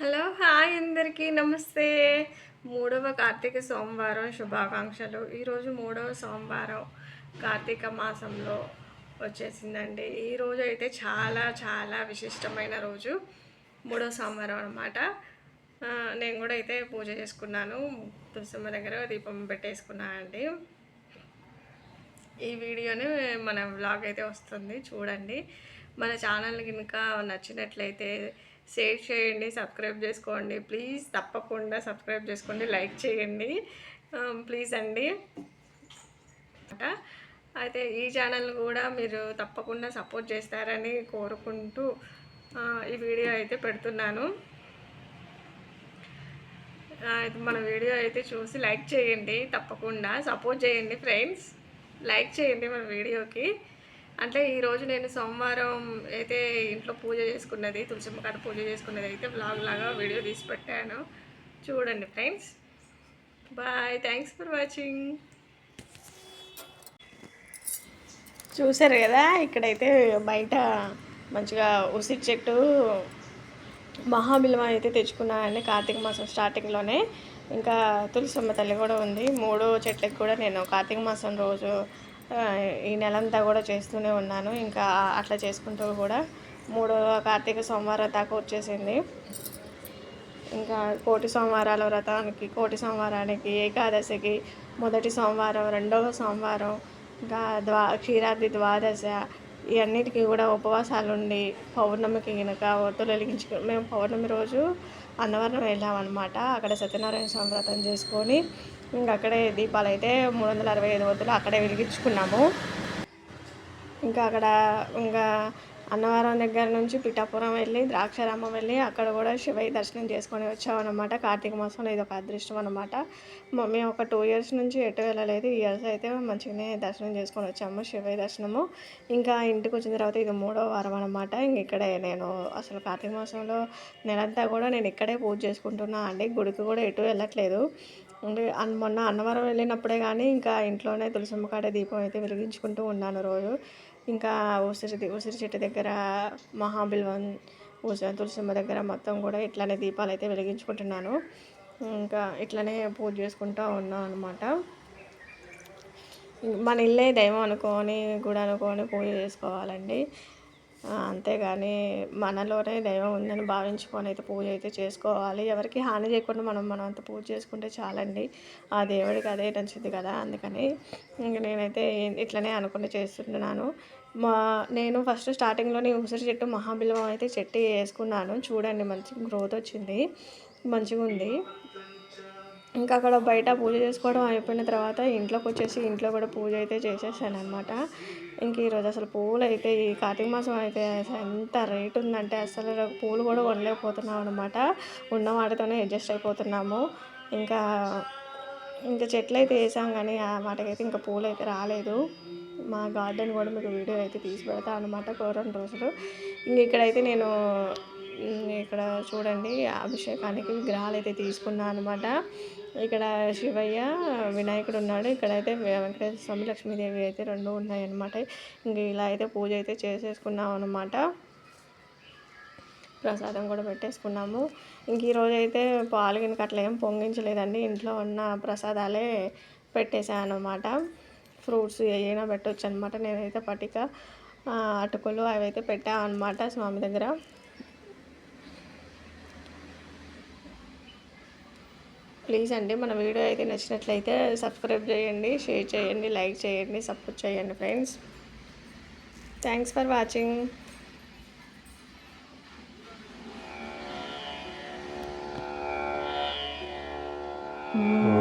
Hello hi అందరికీ నమస్తే. మూడవ కార్తీక సోమవారం శుభాకాంక్షలు. ఈరోజు మూడవ సోమవారం కార్తీక మాసంలో వచ్చేసిందండి. ఈ రోజు అయితే చాలా చాలా విశిష్టమైన రోజు. మూడవ సోమవారం అనమాట నేను కూడా అయితే పూజ చేసుకున్నాను. తులసమ్మ దగ్గర దీపం పెట్టేసుకున్నానండి ఈ వీడియోని మన వ్లాగ్ అయితే వస్తుంది. చూడండి. మన ఛానల్ కనుక నచ్చినట్లయితే షేర్ చేయండి సబ్స్క్రైబ్ చేసుకోండి. ప్లీజ్ తప్పకుండా సబ్స్క్రైబ్ చేసుకోండి లైక్ చేయండి. ప్లీజ్ అండి. అయితే ఈ ఛానల్ కూడా మీరు తప్పకుండా సపోర్ట్ చేస్తారని కోరుకుంటూ ఈ వీడియో అయితే పెడుతున్నాను. మన వీడియో అయితే చూసి లైక్ చేయండి తప్పకుండా సపోర్ట్ చేయండి ఫ్రెండ్స్. లైక్ చేయండి మన వీడియోకి. అంటే ఈరోజు నేను సోమవారం అయితే ఇంట్లో పూజ చేసుకున్నది తులసిమ్మ కాడ పూజ చేసుకున్నది అయితే బ్లాగ్ లాగా వీడియో తీసి పెట్టాను. చూడండి friends bye thanks for watching చూసారు కదా ఇక్కడైతే బయట మంచిగా ఉసిరి చెట్టు మహాబిల్వ అయితే తెచ్చుకున్నానండి కార్తీక మాసం స్టార్టింగ్లోనే ఇంకా తులసమ్మ తల్లి కూడా ఉంది. మూడో చెట్లకు కూడా నేను కార్తీక మాసం రోజు ఈ నెలంతా కూడా చేస్తూనే ఉన్నాను. ఇంకా అట్లా చేసుకుంటూ కూడా మూడవ కార్తీక సోమవారం దాకా వచ్చేసింది. ఇంకా కోటి సోమవారాల వ్రతానికి కోటి సోమవారానికి ఏకాదశికి మొదటి సోమవారం రెండవ సోమవారం ఇంకా ద్వా క్షీరాద్రి ద్వాదశ ఇవన్నిటికీ కూడా ఉపవాసాలు ఉండి పౌర్ణమికి కనుక ఒత్తులు వెలిగించుకు మేము పౌర్ణమి రోజు అన్నవరం వెళ్ళామన్నమాట. అక్కడ సత్యనారాయణ స్వామి వ్రతం చేసుకొని ఇంకా అక్కడే దీపాలు అయితే మూడు వందల అరవై ఐదు వద్దులు అక్కడే వెలిగించుకున్నాము. ఇంకా అక్కడ ఇంకా అన్నవరం దగ్గర నుంచి పిఠాపురం వెళ్ళి ద్రాక్షారామం వెళ్ళి అక్కడ కూడా శివయ్య దర్శనం చేసుకొని వచ్చామన్నమాట. కార్తీక మాసంలో ఇది ఒక అదృష్టం అనమాట మేము ఒక టూ ఇయర్స్ నుంచి ఎటు వెళ్ళలేదు. ఈ ఇయర్స్ అయితే మంచిగానే దర్శనం చేసుకొని వచ్చాము శివయ్య దర్శనము. ఇంకా ఇంటికి వచ్చిన తర్వాత ఇది మూడో వారం అనమాట ఇంక ఇక్కడే నేను అసలు కార్తీక మాసంలో నెలంతా కూడా నేను ఇక్కడే పూజ చేసుకుంటున్నా. అండి గుడికి కూడా ఎటు వెళ్ళట్లేదు. మొన్న అన్నవరం వెళ్ళినప్పుడే కానీ ఇంకా ఇంట్లోనే తులసమ్మ కాడ దీపం అయితే వెలిగించుకుంటూ ఉన్నాను రోజు. ఇంకా ఉసిరి ఉసిరి చెట్టు దగ్గర మహాబిల్వం ఉసిరి తులసమ్మ దగ్గర మొత్తం కూడా ఇట్లానే దీపాలు అయితే వెలిగించుకుంటున్నాను. ఇంకా ఇట్లనే పూజ చేసుకుంటూ ఉన్నాను అనమాట మన ఇల్లే దైవం అనుకొని గుడి అనుకొని పూజ చేసుకోవాలండి. అంతేగాని మనలోనే దైవం ఉందని భావించుకొని అయితే పూజ అయితే చేసుకోవాలి. ఎవరికి హాని చేయకుండా మనం మనం అంత పూజ చేసుకుంటే చాలండి. ఆ దేవుడికి అదే నచ్చింది కదా అందుకని ఇంక నేనైతే ఇట్లనే అనుకుంటే చేస్తున్నాను. మా నేను ఫస్ట్ స్టార్టింగ్లోనే ఉసిరి చెట్టు మహాబిల్వం అయితే చెట్టు వేసుకున్నాను. చూడండి మంచి గ్రోత్ వచ్చింది. మంచిగా ఉంది. ఇంకా అక్కడ బయట పూజ చేసుకోవడం అయిపోయిన తర్వాత ఇంట్లోకి వచ్చేసి ఇంట్లో కూడా పూజ అయితే చేసేసాను అనమాట ఇంక ఈరోజు అసలు పూలు అయితే ఈ కార్తీక మాసం అయితే ఎంత రేట్ ఉందంటే అసలు పూలు కూడా కొనలేకపోతున్నాం అనమాట ఉన్న వాటితోనే అడ్జస్ట్ అయిపోతున్నాము. ఇంకా ఇంకా చెట్లు అయితే వేసాం కానీ ఆ మాటకైతే ఇంకా పూలు అయితే రాలేదు. మా గార్డెన్ కూడా మీకు వీడియో అయితే తీసి పెడతా అనమాట రెండు రోజులు. ఇంక ఇక్కడైతే నేను ఇక్కడ చూడండి అభిషేకానికి విగ్రహాలు అయితే తీసుకున్నాను అనమాట ఇక్కడ శివయ్య వినాయకుడు ఉన్నాడు ఇక్కడైతే వెంకటేశ్వర స్వామి లక్ష్మీదేవి అయితే రెండు ఉన్నాయన్నమాట. ఇంక ఇలా అయితే పూజ అయితే చేసేసుకున్నాం అనమాట ప్రసాదం కూడా పెట్టేసుకున్నాము. ఇంక ఈరోజు అయితే పాలు గినక అట్లా ఏం పొంగించలేదండి. ఇంట్లో ఉన్న ప్రసాదాలే పెట్టేశాను అనమాట ఫ్రూట్స్ ఏమైనా పెట్టవచ్చు అనమాట నేనైతే పటిక అటుకులు అవి అయితే పెట్టాను అనమాట స్వామి దగ్గర. ప్లీజ్ అండి మన వీడియో అయితే నచ్చినట్లయితే సబ్స్క్రైబ్ చేయండి షేర్ చేయండి లైక్ చేయండి సపోర్ట్ చేయండి friends thanks for watching Mm.